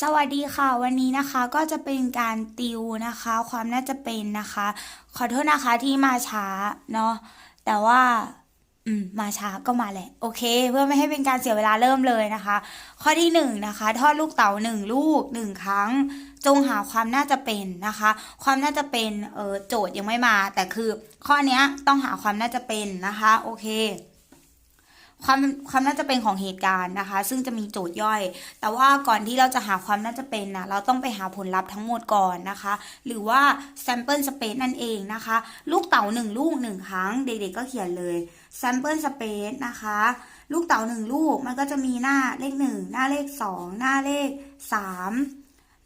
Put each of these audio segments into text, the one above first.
สวัสดีค่ะ วันนี้นะคะก็จะเป็นการติวนะคะ ความน่าจะเป็นนะคะ ขอโทษนะคะที่มาช้าเนาะแต่ว่าอืมมาช้าก็มาแหละ โอเค เพื่อไม่ให้เป็นการเสียเวลาเริ่มเลยนะคะ ข้อที่หนึ่งนะคะทอดลูกเต๋าหนึ่งลูกหนึ่งครั้ง จงหาความน่าจะเป็นนะคะ ความน่าจะเป็นเออโจทย์ยังไม่มา แต่คือข้อเนี้ยต้องหาความน่าจะเป็นนะคะ โอเค ความความน่าจะเป็นของเหตุการณ์นะคะ ซึ่งจะมีโจทย์ย่อย แต่ว่าก่อนที่เราจะหาความน่าจะเป็นนะเราต้องไปหาผลลัพธ์ทั้งหมดก่อนนะคะ หรือว่า sample space นั่นเองนะคะ ลูกเต๋าหนึ่งลูกหนึ่งครั้ง เด็กๆก็เขียนเลย sample space นะคะ ลูกเต๋าหนึ่งลูกมันก็จะมีหน้าเลขหนึ่งหน้าเลขสองหน้าเลขสาม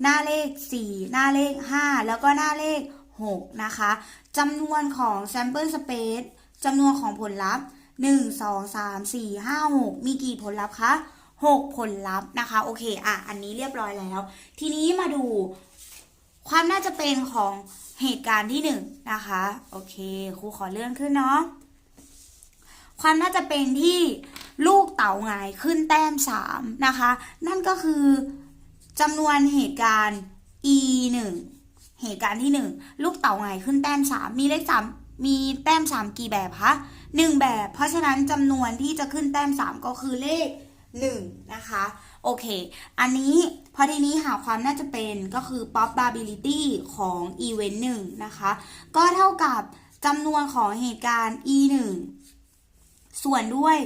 หน้าเลขสี่หน้าเลขห้าแล้วก็หน้าเลขหกนะคะจำนวนของ sample space จำนวนของผลลัพธ์ หนึ่งสองสามสี่ห้าหกมีกี่ผลลัพธ์คะหกผลลัพธ์นะคะ โอเค อะ อันนี้เรียบร้อยแล้ว ทีนี้มาดูความน่าจะเป็นของเหตุการณ์ที่หนึ่งนะคะ โอเค ครูขอเลื่อนขึ้นเนาะ ความน่าจะเป็นที่ลูกเต๋าหงายขึ้นแต้มสามนะคะ นั่นก็คือจำนวนเหตุการณ์ e หนึ่งเหตุการณ์ที่หนึ่งลูกเต๋าหงายขึ้นแต้มสามมีเลขสา มีแต้มสามกี่แบบคะหนึ่งแบบ เพราะฉะนั้นจำนวนที่จะขึ้นแต้มสามก็คือเลขหนึ่งนะคะ โอเค อันนี้พอทีนี้หาความน่าจะเป็นก็คือ probability ของ event หนึ่งนะคะ ก็เท่ากับจำนวนของเหตุการณ์ e หนึ่งส่วนด้วย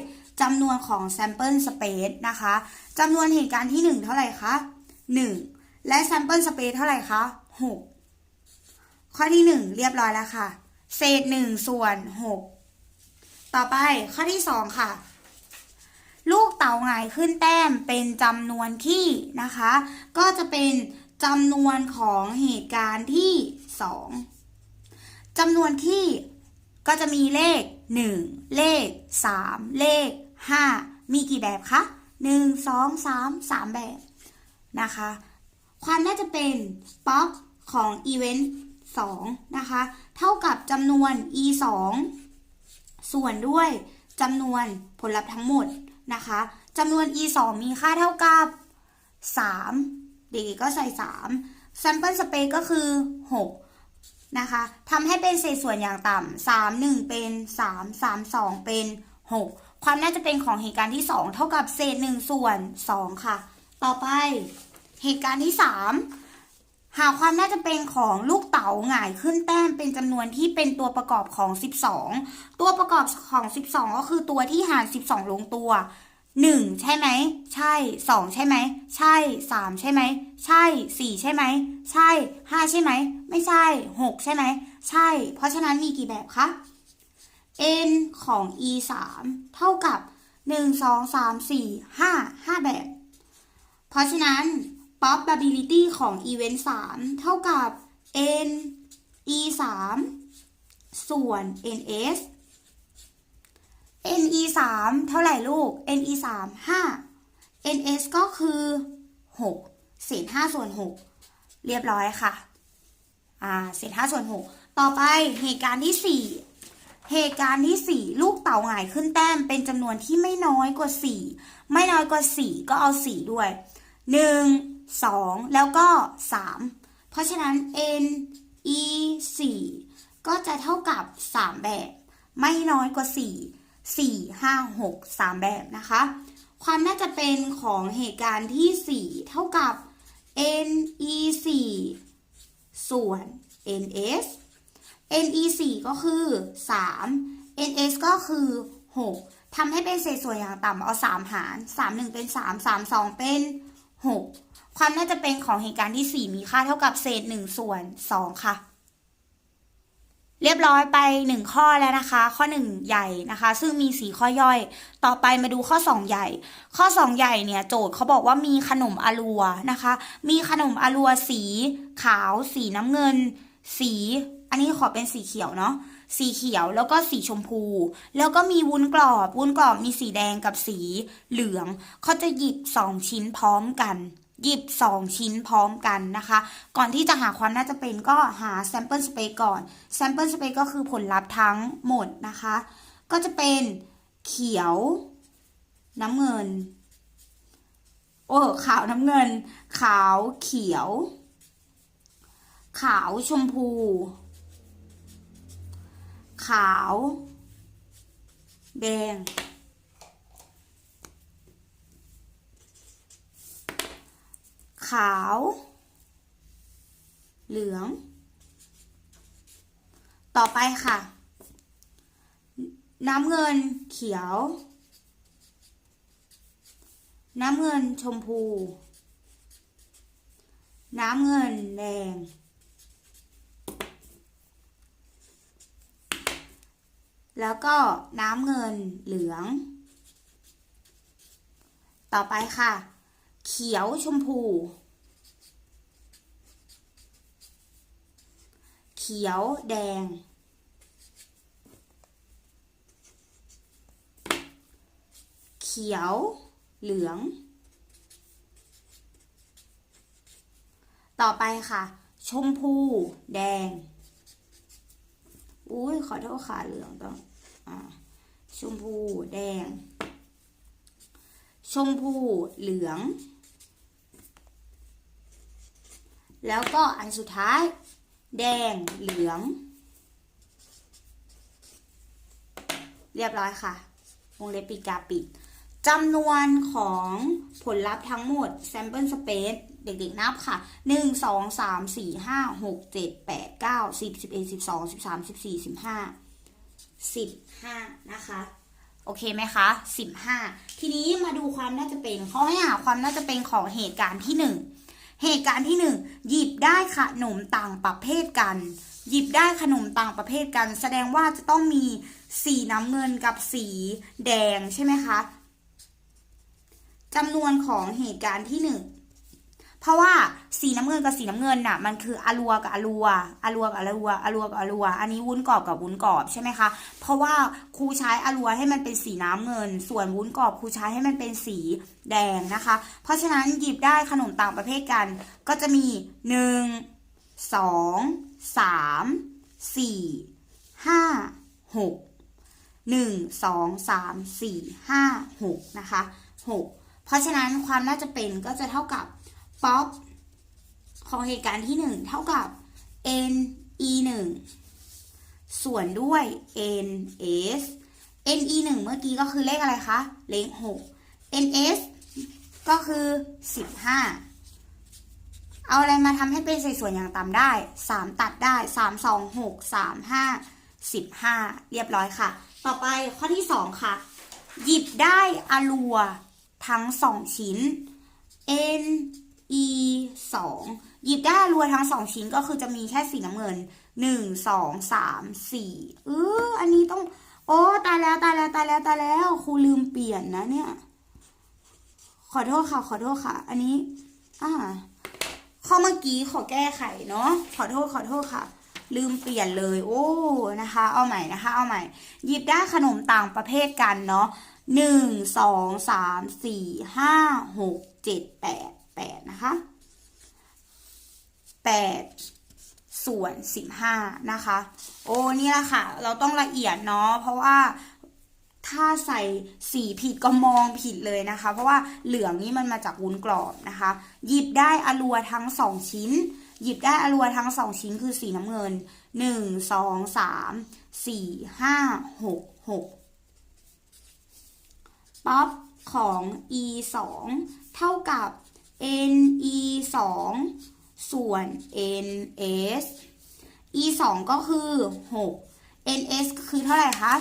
จำนวนของ sample space นะคะจำนวนเหตุการณ์ที่ 1 เท่าไหร่คะ 1 และ sample space เท่าไหร่คะ 6 ข้อที่ 1 เรียบร้อยแล้วค่ะ เศษ1ส่วน6ต่อไปข้อที่2ค่ะ ลูกเต๋าหงายขึ้นแต้มเป็นจำนวนขี้นะคะ ก็จะเป็นจำนวนของเหตุการณ์ที่2จำนวนขี้ก็จะมีเลข 1 เลข 3 เลข 5 มีกี่แบบคะ1 2 3 3 แบบนะคะ ความน่าจะเป็นป๊อปของอีเวนต์ 2นะคะ เท่ากับจำนวน e 2ส่วนด้วยจำนวนผลลัพธ์ทั้งหมดนะคะจำนวน e 2มีค่าเท่ากับ 3 เด็กก็ใส่ 3 sample space ก็คือ 6 นะคะทำให้เป็นเศษส่วนอย่างต่ำสามหนึ่งเป็นสามสามสองเป็นหกความน่าจะเป็นของเหตุการณ์ที่สองเท่ากับเศษหนึ่งส่วนสองค่ะ ต่อไปเหตุการณ์ที่สาม หาความน่าจะเป็นของลูกเต๋าหงายขึ้นแต้มเป็นจำนวนที่เป็นตัวประกอบของ 12 ตัวประกอบของ 12 ก็คือตัวที่หาร 12 ลงตัว 1 ใช่ไหม ใช่ 2 ใช่ไหม ใช่ 3 ใช่ไหม ใช่ 4 ใช่ไหม ใช่ 5 ใช่ไหม ไม่ใช่ 6 ใช่ไหม ใช่ เพราะฉะนั้นมีกี่แบบคะ n ของ e 3เท่ากับ 1 2 3 4 5 5 แบบ เพราะฉะนั้น probability ของ event 3 เท่ากับ n e 3ส่วน ns n e 3เท่าไหร่ลูก n e 3 5 ns ก็คือ 6 เศษ 5 ส่วน 6 เรียบร้อยค่ะ อ่า เศษ 5 ส่วน 6 ต่อไปเหตุการณ์ที่ 4เหตุการณ์ที่ 4 ลูกเต่าหงายขึ้นแต้มเป็นจำนวนที่ไม่น้อยกว่า 4 ไม่น้อยกว่า 4 ก็เอา 4 ด้วย 1 2 แล้วก็ 3 เพราะฉะนั้น n e 4ก็จะเท่ากับ 3 แบบ ไม่น้อยกว่า 4 4 5 6 3 แบบนะคะ ความน่าจะเป็นของเหตุการณ์ที่ 4 เท่ากับ n e 4ส่วน ns NE 4ก็คือ 3 NS ก็คือ 6ทำให้เป็นเศษส่วนอย่างต่ำเอา 3 หาร 3 1 เป็น 3 3 2 เป็น 6 ความน่าจะเป็นของเหตุการณ์ที่ 4 มีค่าเท่ากับเศษ 1 ส่วน 2 ค่ะ เรียบร้อยไป 1 ข้อแล้วนะคะ ข้อ 1 ใหญ่นะคะ ซึ่งมี 4 ข้อย่อย ต่อไปมาดูข้อ 2 ใหญ่ ข้อ 2 ใหญ่เนี่ยโจทย์เขาบอกว่ามีขนมอลัวนะคะ มีขนมอลัวสีขาว สีน้ำเงิน สี อันนี้ขอเป็นสีเขียวเนาะสีเขียวแล้วก็สีชมพู แล้วก็มีวุ้นกรอบ วุ้นกรอบมีสีแดงกับสีเหลืองเขาจะหยิบ2ชิ้นพร้อมกัน หยิบ 2 ชิ้นพร้อมกันนะคะ ก่อนที่จะหาความน่าจะเป็นก็หา sample space ก่อน sample space ก็คือผลลัพธ์ทั้งหมดนะคะ ก็จะเป็นเขียว น้ำเงิน โอ้ขาวน้ำเงิน ขาวเขียว ขาวชมพู ขาว แดง ขาว เหลือง ต่อไปค่ะ น้ำเงินเขียว น้ำเงินชมพู น้ำเงินแดง แล้วก็น้ำเงินเหลือง ต่อไปค่ะ เขียวชมพู เขียวแดง เขียว เหลือง ต่อไปค่ะ ชมพู แดง อุ้ยขอโทษค่ะเหลืองต้องอชมพู แดง ชมพู เหลือง แล้วก็อันสุดท้าย แดง เหลือง เรียบร้อยค่ะ วงเล็บปิดกาปิดจำนวนของผลลัพธ์ทั้งหมด sample space เด็กๆนับค่ะ 1 2 3 4 5 6 7 8 9 10 11 12 13 14 15 15 นะคะ โอเคไหมคะ 15 ทีนี้มาดูความน่าจะเป็นเขาให้หาความน่าจะเป็นของเหตุการณ์ที่ 1 เหตุการณ์ที่ 1 หยิบได้ขนมต่างประเภทกัน หยิบได้ขนมต่างประเภทกัน แสดงว่าจะต้องมีสีน้ำเงินกับสีแดงใช่ไหมคะจำนวนของเหตุการณ์ที่หนึ่ง เพราะว่าสีน้ำเงินกับสีน้ำเงินน่ะมันคืออารัวกับอารัวอารัวกับอารัวอารัวกับอารัว อันนี้วุ้นกรอบกับวุ้นกรอบใช่ไหมคะ เพราะว่าครูใช้อารัวให้มันเป็นสีน้ำเงิน ส่วนวุ้นกรอบครูใช้ให้มันเป็นสีแดงนะคะ เพราะฉะนั้นหยิบได้ขนมต่างประเภทกัน ก็จะมีหนึ่งสองสามสี่ห้าหกหนึ่งสองสามสี่ห้าหกนะคะหกเพราะฉะนั้นความน่าจะเป็นก็จะเท่ากับ ป๊อปของเหตุการณ์ที่หนึ่งเท่ากับ n e หนึ่งส่วนด้วย n s n e หนึ่งเมื่อกี้ก็คือเลขอะไรคะ เลขหก n s ก็คือสิบห้าเอาอะไรมาทำให้เป็นสัดส่วนอย่างต่ำได้ 3 ตัดได้ 3 2 6 3 5 15 เรียบร้อยค่ะ ต่อไปข้อที่ 2 ค่ะ หยิบได้อลัวทั้ง 2 ชิ้น n e 2หยิบได้อลัวทั้ง2ชิ้นก็คือจะมีแค่สีน้ำเงิน1 2 3 4เอออันนี้ต้อง โอ้ตายแล้วตายแล้วตายแล้วตายแล้วครูลืมเปลี่ยนนะเนี่ย ขอโทษค่ะ ขอโทษค่ะ อันนี้ อ่าข้อเมื่อกี้ขอแก้ไขเนาะขอโทษขอโทษค่ะ ลืมเปลี่ยนเลย โอ้นะคะ เอาใหม่นะคะ เอาใหม่ หยิบได้ขนมต่างประเภทกันเนาะหนึ่งสองสามสี่ห้าหกเจ็ดแปด แปดนะคะแปดส่วนสิบห้านะคะ โอ้นี่แหละค่ะ เราต้องละเอียดเนาะเพราะว่าถ้าใส่สีผิดก็มองผิดเลยนะคะ เพราะว่าเหลืองนี่มันมาจากวุ้นกรอบนะคะ หยิบได้อลัวทั้งสองชิ้น หยิบได้อลัวทั้งสองชิ้นคือสีน้ำเงินหนึ่งสองสามสี่ห้าหกหกป๊อปของ e สองเท่ากับ n e สองส่วน n s e สองก็คือหก n s ก็คือเท่าไหร่คะ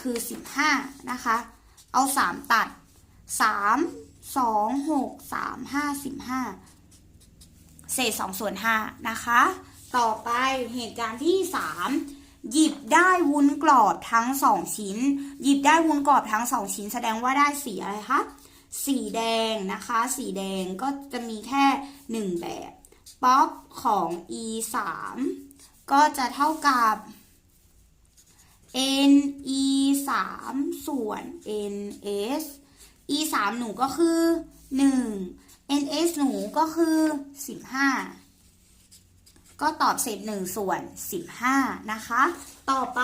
คือ 15 นะคะ เอา 3 ตัด 3 2 6 3 5 15 เศษ 2 ส่วน 5 นะคะ ต่อไปเหตุการณ์ที่ 3หยิบได้วุ้นกรอบทั้ง2ชิ้น หยิบได้วุ้นกรอบทั้ง2ชิ้น แสดงว่าได้สีอะไรคะ สีแดงนะคะ สีแดงก็จะมีแค่ 1 แบบป๊อปของ e 3ก็จะเท่ากับ n e 3ส่วน n s e 3หนูก็คือ 1 n s หนูก็คือ 15 ก็ตอบเศษ1ส่วน 15 นะคะ ต่อไป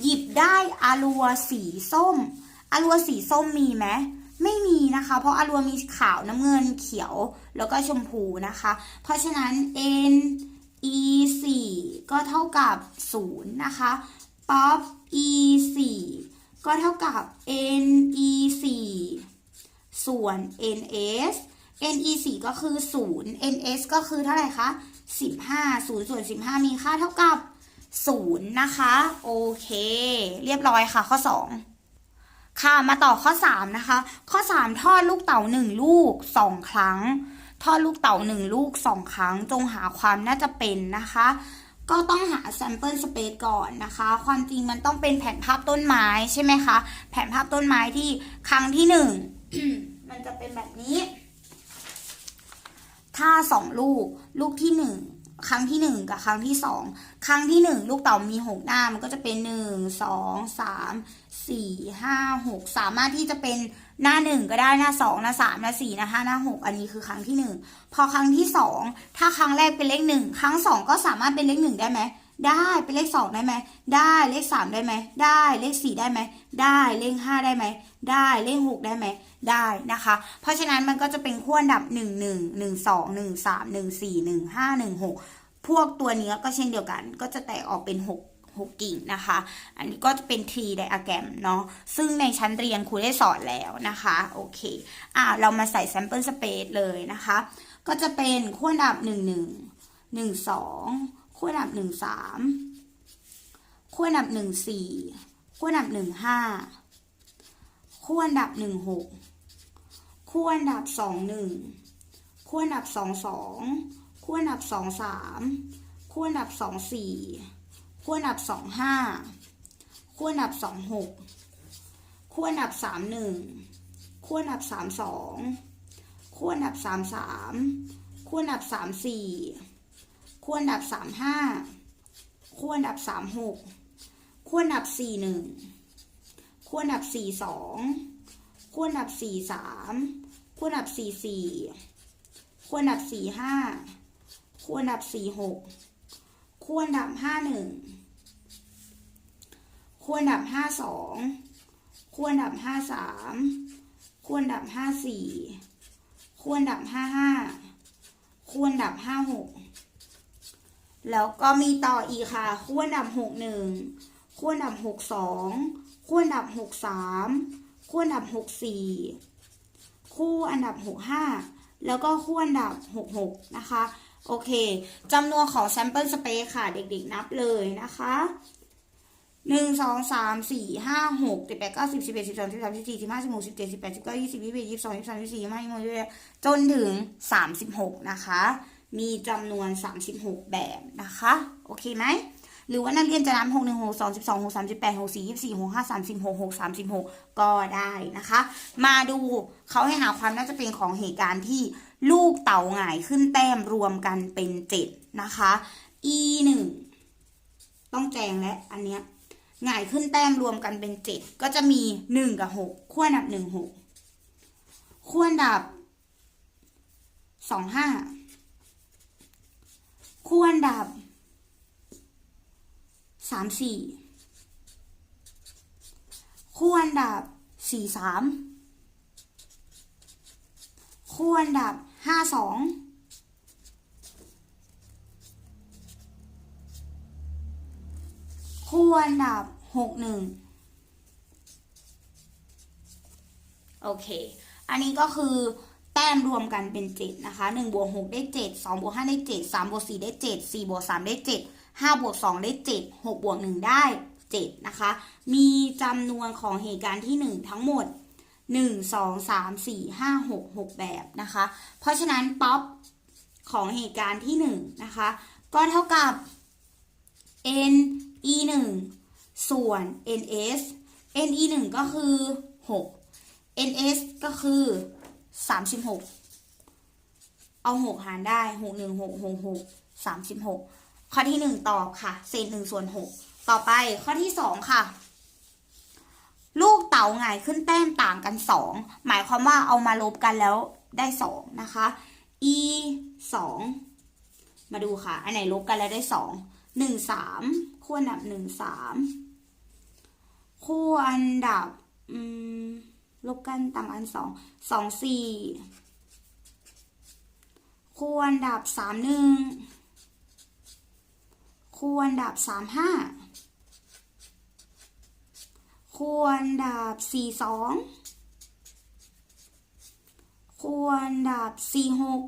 หยิบได้อารัวสีส้มอารัวสีส้มมีไหม ไม่มีนะคะ เพราะอารวมีขาวน้ำเงินเขียวแล้วก็ชมพูนะคะ เพราะฉะนั้น n e 4ก็เท่ากับ0นะคะป๊อป e 4ก็เท่ากับ n e 4ส่วน n s n e 4ก็คือ 0 n s ก็คือเท่าไหร่คะ15 0ส่วน15 มีค่าเท่ากับ 0 นะคะ โอเค เรียบร้อยค่ะข้อ 2 ค่ะมาต่อข้อ 3 นะคะ ข้อ 3 ทอดลูกเต๋า1 ลูก 2 ครั้ง ทอดลูกเต๋า1 ลูก 2 ครั้ง จงหาความน่าจะเป็นนะคะ ก็ต้องหา sample space ก่อนนะคะ ความจริงมันต้องเป็นแผนภาพต้นไม้ใช่ไหมคะ แผนภาพต้นไม้ที่ครั้งที่ 1 มันจะเป็นแบบนี้ ถ้าสองลูก ลูกที่หนึ่ง ครั้งที่หนึ่งกับครั้งที่สองครั้งที่หนึ่งลูกเต๋ามีหกหน้ามันก็จะเป็นหนึ่งสองสามสี่ห้าหกสามารถที่จะเป็นหน้าหนึ่งก็ได้หน้าสองหน้าสามหน้าสี่หน้าห้าหน้าหกอันนี้คือครั้งที่หนึ่งพอครั้งที่สองถ้าครั้งแรกเป็นเลขหนึ่งครั้งสองก็สามารถเป็นเลขหนึ่งได้ไหม ได้เป็นเลขสองได้ไหมได้เลขสามได้ไหมได้เลขสี่ได้ไหมได้เลขห้าได้ไหมได้เลขหกได้ไหมได้นะคะ เพราะฉะนั้นมันก็จะเป็นขั้วอันดับหนึ่งหนึ่งหนึ่งสองหนึ่งสามหนึ่งสี่หนึ่งห้าหนึ่งหกพวกตัวเนี้ก็เช่นเดียวกันก็จะแตกออกเป็นหกหกกิ่งนะคะ อันนี้ก็จะเป็น tree diagram เนาะ ซึ่งในชั้นเรียนครูได้สอนแล้วนะคะ โอเค อ่าเรามาใส่ sample space เลยนะคะ ก็จะเป็นขั้วอันดับหนึ่งหนึ่งหนึ่งสอง ขั้วอันดับหนึ่งสามขั้วอันดับหนึ่งสี่ขั้วอันดับหนึ่งห้าขั้วอันดับหนึ่งหกขั้วอันดับสองหนึ่งขั้วอันดับสองสองขั้วอันดับสองสามขั้วอันดับสองสี่ขั้วอันดับสองห้าขั้วอันดับสองหกขั้วอันดับสามหนึ่งขั้วอันดับสามสองขั้วอันดับสามสามขั้วอันดับสามสี่ ขั้วอันดับสามห้าขั้วอันดับสามหกขั้วอันดับสี่หนึ่งขั้วอันดับสี่สองขั้วอันดับสี่สามขั้วอันดับสี่สี่ขั้วอันดับสี่ห้าขั้วอันดับสี่หกขั้วอันดับห้าหนึ่งขั้วอันดับห้าสองขั้วอันดับห้าสามขั้วอันดับห้าสี่ขั้วอันดับห้าห้าขั้วอันดับห้าหก แล้วก็มีต่ออีกค่ะขั้วอันดับหกหนึ่งขั้วอันดับหกสองขั้วอันดับหกสามขั้วอันดับหกสี่คู่อันดับหกห้าแล้วก็คู่อันดับหกหกนะคะ โอเคจำนวนของ sample space ค่ะ เด็กๆนับเลยนะคะหนึ่งสองสามสี่ห้าหกเจ็ดแปดเก้าสิบสิบเอ็ดสิบสองสิบสามสิบสี่สิบห้าสิบหกสิบเจ็ดสิบแปดสิบเก้ายี่สิบยี่สิบเอ็ดยี่สิบสองยี่สิบสามยี่สิบสี่ยี่สิบห้ายี่สิบหกจนถึงสามสิบหกนะคะ มีจำนวน 36 แบบนะคะ โอเคไหม หรือว่านักเรียนจะนับ6 1 6 2 12 6 3 8 6 4 24 6 5 3 6 6 3 6 ก็ได้นะคะ มาดูเขาให้หาความน่าจะเป็นของเหตุการณ์ที่ลูกเต่าหงายขึ้นแต้มรวมกันเป็น 7 นะคะ e 1ต้องแจงและอันเนี้ยหงายขึ้นแต้มรวมกันเป็น 7 ก็จะมี 1 กับ 6 ขั้วดับ 1 6ขั้วดับ 2 5 คู่อันดับสามสี่คู่อันดับสี่สามคู่อันดับห้าสองคู่อันดับหกหนึ่งโอเค อันนี้ก็คือ แต้มรวมกันเป็นเจ็ดนะคะหนึ่งบวกหกได้เจ็ดสองบวกห้าได้เจ็ดสามบวกสี่ได้เจ็ดสี่บวกสามได้เจ็ดห้าบวกสองได้เจ็ดหกบวกหนึ่งได้เจ็ดนะคะ มีจำนวนของเหตุการณ์ที่หนึ่งทั้งหมดหนึ่งสองสามสี่ห้าหกหกแบบนะคะ เพราะฉะนั้นป๊อปของเหตุการณ์ที่หนึ่งนะคะ ก็เท่ากับ n e หนึ่งส่วน n s n e หนึ่งก็คือหก n s ก็คือ สามสิบหกเอาหกหารได้หกหนึ่งหกหกหกสามสิบหกข้อที่หนึ่งตอบค่ะ เศษหนึ่งส่วนหกต่อไปข้อที่สองค่ะ ลูกเต๋าหงายขึ้นแต้มต่างกันสองหมายความว่าเอามาลบกันแล้วได้สองนะคะ e สองมาดูค่ะ อันไหนลบกันแล้วได้สองหนึ่งสามคู่อันดับหนึ่งสามคู่อันดับ อืม ลบกันต่ำอันสองสองสี่คูณดับสามหนึ่งคูณดับสามห้าคูณดับสี่สองคูณดับสี่หก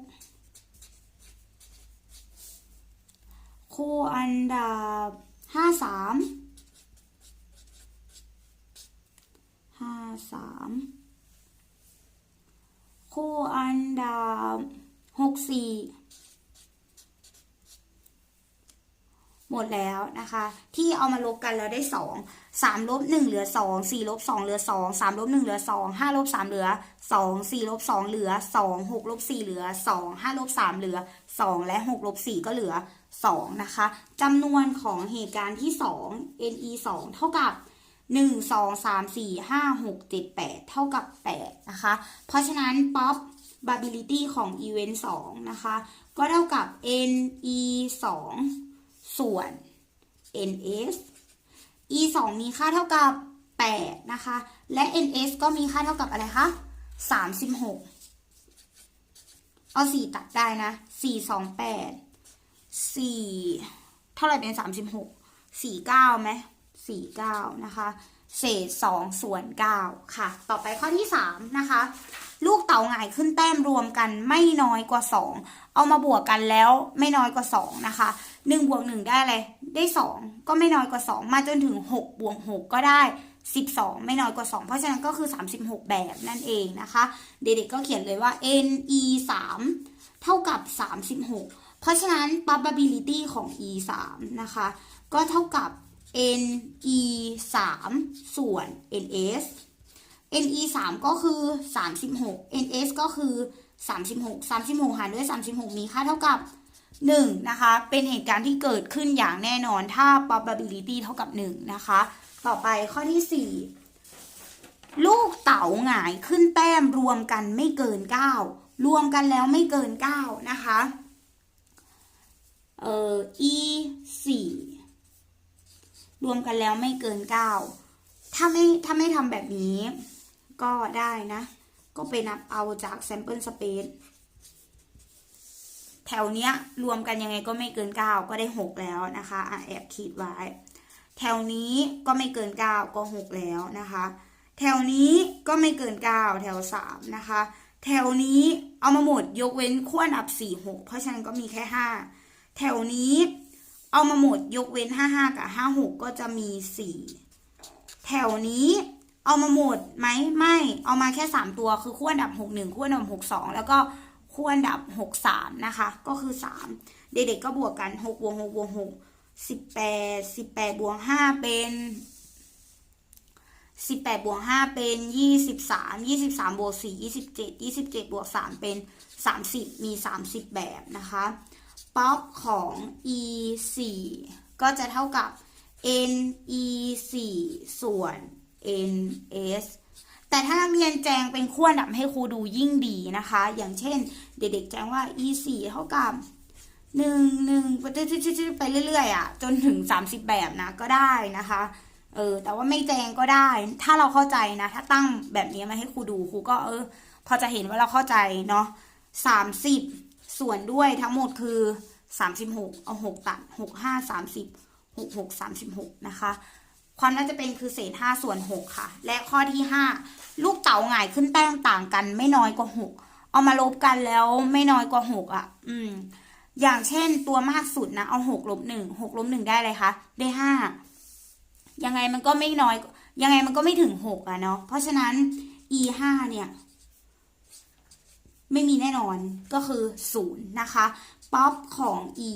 คูณดับห้าสาม ห้าสามคู่อันดับหกสี่หมดแล้วนะคะ ที่เอามาลบกันแล้วได้สองสามลบหนึ่งเหลือสองสี่ลบสองเหลือสองสามลบหนึ่งเหลือสองห้าลบสามเหลือสองสี่ลบสองเหลือสองหกลบสี่เหลือสองห้าลบสามเหลือสองและหกลบสี่ก็เหลือสองนะคะจำนวนของเหตุการณ์ที่สอง ne สองเท่ากับ หนึ่งสองสามสี่ห้าหกเจ็ดแปดเท่ากับแปดนะคะ เพราะฉะนั้น pop probability ของ event สองนะคะ ก็เท่ากับ ne สองส่วน ns e สองมีค่าเท่ากับแปดนะคะ และ ns ก็มีค่าเท่ากับอะไรคะสามสิบหกเอาสี่ตัดได้นะสี่สองแปดสี่เท่าไหร่เป็นสามสิบหกสี่เก้าไหม สี่เก้านะคะ เศษสองส่วนเก้าค่ะ ต่อไปข้อที่สามนะคะ ลูกเต๋าหงายขึ้นแต้มรวมกันไม่น้อยกว่าสองเอามาบวกกันแล้วไม่น้อยกว่าสองนะคะหนึ่งบวกหนึ่งได้อะไรได้สองก็ไม่น้อยกว่าสองมาจนถึงหกบวกหกก็ได้สิบสองไม่น้อยกว่าสองเพราะฉะนั้นก็คือสามสิบหกแบบนั่นเองนะคะ เด็กๆก็เขียนเลยว่า ne สามเท่ากับสามสิบหกเพราะฉะนั้น probability ของ e สามนะคะ ก็เท่ากับ ne 3ส่วน ns ne 3ก็คือ 36 ns ก็คือ 36 36 หารด้วย 36 มีค่าเท่ากับ 1 นะคะ เป็นเหตุการณ์ที่เกิดขึ้นอย่างแน่นอนถ้า probability เท่ากับ 1 นะคะ ต่อไปข้อที่ 4 ลูกเต๋าหงายขึ้นแต้มรวมกันไม่เกิน 9 รวมกันแล้วไม่เกิน 9 นะคะ เอ่อ e 4 รวมกันแล้วไม่เกินเก้าถ้าไม่ถ้าไม่ทำแบบนี้ ก็ได้นะ ก็ไปนับเอาจาก sample space แถวเนี้ยรวมกันยังไงก็ไม่เกินเก้าก็ได้หกแล้วนะคะอะแอบขีดไว้ แถวนี้ก็ไม่เกินเก้าก็หกแล้วนะคะ แถวนี้ก็ไม่เกินเก้าแถวสามนะคะ แถวนี้เอามาหมดยกเว้นขั้วอันดับสี่หกเพราะฉะนั้นก็มีแค่ห้าแถวนี้ เอามาหมดยกเว้น 55 กับ 56 ก็จะมี 4 แถวนี้เอามาหมดไหมไม่ เอามาแค่ 3 ตัวคือขั้วอันดับ 61ขั้วอันดับ 62 แล้วก็ขั้วอันดับ 63 นะคะ ก็คือ 3 เด็กๆก็บวกกัน 6 บวก 6 บวก 6 18 18 บวก 5 เป็น 18 บวก 5 เป็น 23 23 บวก 4 27 27 บวก 3 เป็น 30 มี 30 แบบนะคะ ป๊อปของ e 4ก็จะเท่ากับ n e 4ส่วน n s แต่ถ้านักเรียนแจงเป็นขั้วดับให้ครูดูยิ่งดีนะคะ อย่างเช่น เด็กๆแจงว่า e 4เท่ากับหนึ่งหนึ่งไปเรื่อยๆอะจนถึง 30 แบบนะก็ได้นะคะเออแต่ว่าไม่แจงก็ได้ ถ้าเราเข้าใจนะ ถ้าตั้งแบบนี้มาให้ครูดูครูก็เออ พอจะเห็นว่าเราเข้าใจเนาะสามสิบ ส่วนด้วยทั้งหมดคือ 36 เอา 6 ตัด 6 5 30 6 6 36 นะคะ ความน่าจะเป็นคือเศษ 5 ส่วน 6 ค่ะ และข้อที่ 5 ลูกเต๋าหงายขึ้นแต้มต่างกันไม่น้อยกว่า 6 เอามาลบกันแล้วไม่น้อยกว่า 6 อะ อืม อย่างเช่นตัวมากสุดนะ เอา 6 ลบ 1 6 ลบ 1 ได้เลยคะ ได้ 5 ยังไงมันก็ไม่น้อย ยังไงมันก็ไม่ถึง 6 อะเนาะ เพราะฉะนั้น e 5เนี่ย ไม่มีแน่นอนก็คือ0นะคะป๊อปของ e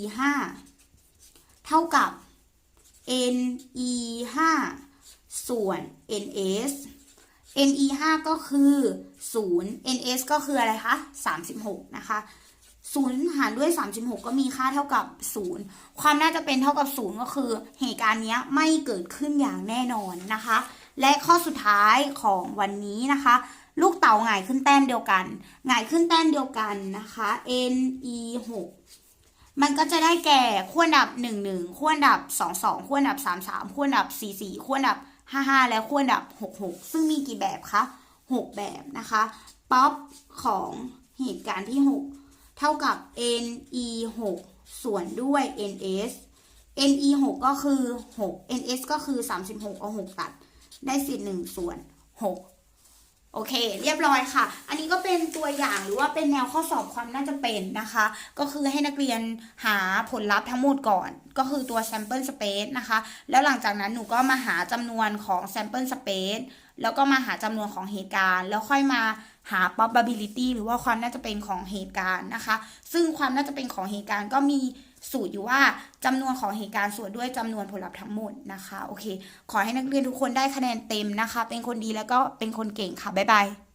5เท่ากับ n e 5ส่วน n s n e 5ก็คือ0 n s ก็คืออะไรคะ36นะคะ0หารด้วย 36 ก็มีค่าเท่ากับ 0 ความน่าจะเป็นเท่ากับ 0 ก็คือ เหตุการณ์นี้ไม่เกิดขึ้นอย่างแน่นอนนะคะ และข้อสุดท้ายของวันนี้นะคะ ลูกเต๋าหงายขึ้นแต้มเดียวกันหงายขึ้นแต้มเดียวกันนะคะ n e 6มันก็จะได้แก่ขั้วอันดับ1 1ขั้วอันดับ2 2ขั้วอันดับ3 3ขั้วอันดับ4 4ขั้วอันดับ5 5และขั้วอันดับ6 6ซึ่งมีกี่แบบคะ6แบบนะคะป๊อปของเหตุการณ์ที่6เท่ากับ NE 6ส่วนด้วย NS NE 6ก็คือ6 NS ก็คือ36เอา6ตัด ได้สิทธิ์1ส่วน6 โอเค เรียบร้อยค่ะ อันนี้ก็เป็นตัวอย่างหรือว่าเป็นแนวข้อสอบความน่าจะเป็นนะคะ ก็คือให้นักเรียนหาผลลัพธ์ทั้งหมดก่อน ก็คือตัว sample space นะคะ แล้วหลังจากนั้นหนูก็มาหาจำนวนของ sample space แล้วก็มาหาจำนวนของเหตุการณ์ แล้วค่อยมาหา probability หรือว่าความน่าจะเป็นของเหตุการณ์นะคะ ซึ่งความน่าจะเป็นของเหตุการณ์ก็มี สูตรอยู่ว่าจำนวนของเหตุการณ์ส่วนด้วยจำนวนผลลัพธ์ทั้งหมดนะคะ โอเค ขอให้นักเรียนทุกคนได้คะแนนเต็มนะคะ เป็นคนดีแล้วก็เป็นคนเก่งค่ะ บ๊ายบาย